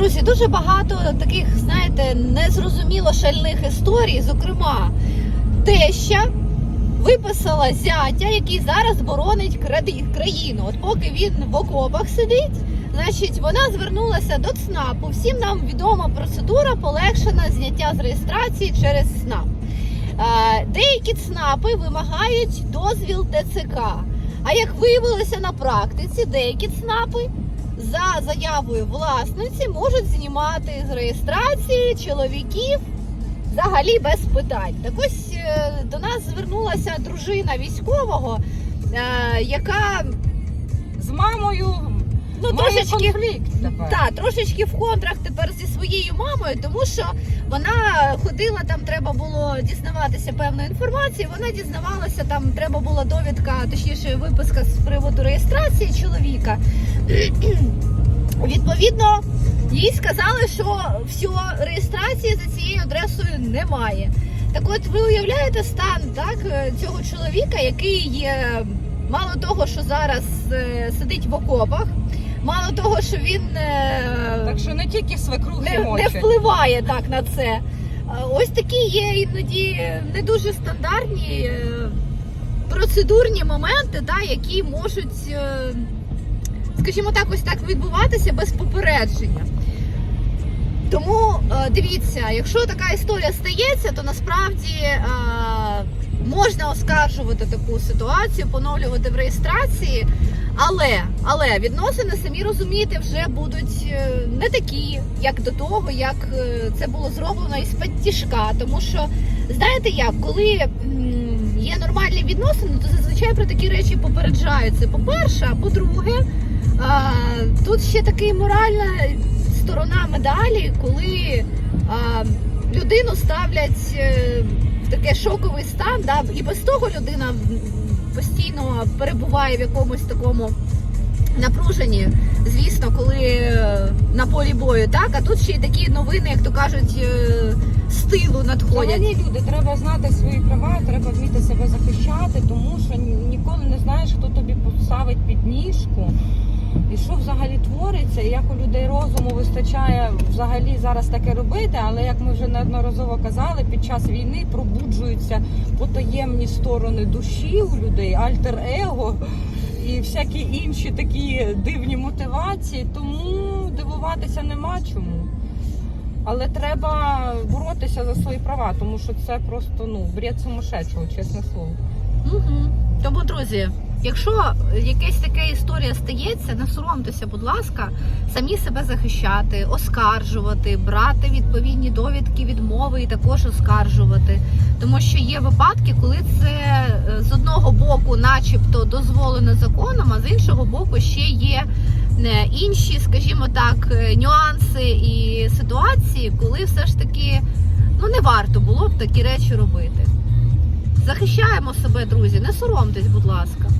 Друзі, дуже багато таких, знаєте, незрозуміло шальних історій. Зокрема, теща виписала зятя, який зараз боронить країну. От поки він в окопах сидить, значить, вона звернулася до ЦНАПу. Всім нам відома процедура полегшена зняття з реєстрації через ЦНАП. Е, Деякі ЦНАПи вимагають дозвіл ТЦК. А як виявилося на практиці, деякі ЦНАПи за заявою власниці можуть знімати з реєстрації чоловіків взагалі без питань. Так ось е, до нас звернулася дружина військового, е, яка З мамою ну, має трошечки конфлікт тепер. та трошечки в контрах тепер зі своєю мамою, тому що вона ходила там, треба було дізнаватися певну інформацію. Вона дізнавалася, там треба була довідка, точніше, виписка з приводу реєстрації чоловіка. Відповідно, їй сказали, що всього реєстрації за цією адресою немає. Так от ви уявляєте стан так, цього чоловіка, який е, мало того, що зараз е, сидить в окопах, мало того, що він е, Так що не тільки свекрухи не, не впливає так на це. Е, Ось такі є іноді не дуже стандартні е, процедурні моменти, да, які можуть, скажімо так, ось так відбуватися без попередження. Тому дивіться, якщо така історія стається, то насправді можна оскаржувати таку ситуацію, поновлювати в реєстрації, але, але відносини самі розумієте, вже будуть е, не такі, як до того, як е, це було зроблено із тяжка. Тому що знаєте як, коли є нормальні відносини, то зазвичай про такі речі попереджаються. По-перше, а по-друге, тут ще такий моральна сторона медалі, коли людину ставлять е, в таке шоковий стан, да, і без того людина постійно перебуває в якомусь такому напруженні, звісно, коли е, на полі бою, так, а тут ще й такі новини, як то кажуть, стилу з тилу надходять. Взагалі, люди, треба знати свої права, треба вміти себе захищати, тому що ні- ніколи не знаєш, хто тобі поставить під ніжку. І що взагалі твориться, і як у людей розуму вистачає взагалі зараз таке робити, але як ми вже неодноразово казали, під час війни пробуджуються потаємні сторони душі у людей, альтер-его і всякі інші такі дивні мотивації, тому дивуватися нема чому. Але треба боротися за свої права, тому що це просто ну бред сумасшедшого, чесне слово. Угу. Тому, друзі, якщо якась така історія стається, не соромтеся, будь ласка, самі себе захищати, оскаржувати, брати відповідні довідки відмови і також оскаржувати. Тому що є випадки, коли це е, з одного боку, начебто, дозволено законом, а з іншого боку, ще є е, інші, скажімо так, е, нюанси і ситуації, коли все ж таки ну не варто було б такі речі робити. Захищаємо себе, друзі, не соромтесь, будь ласка.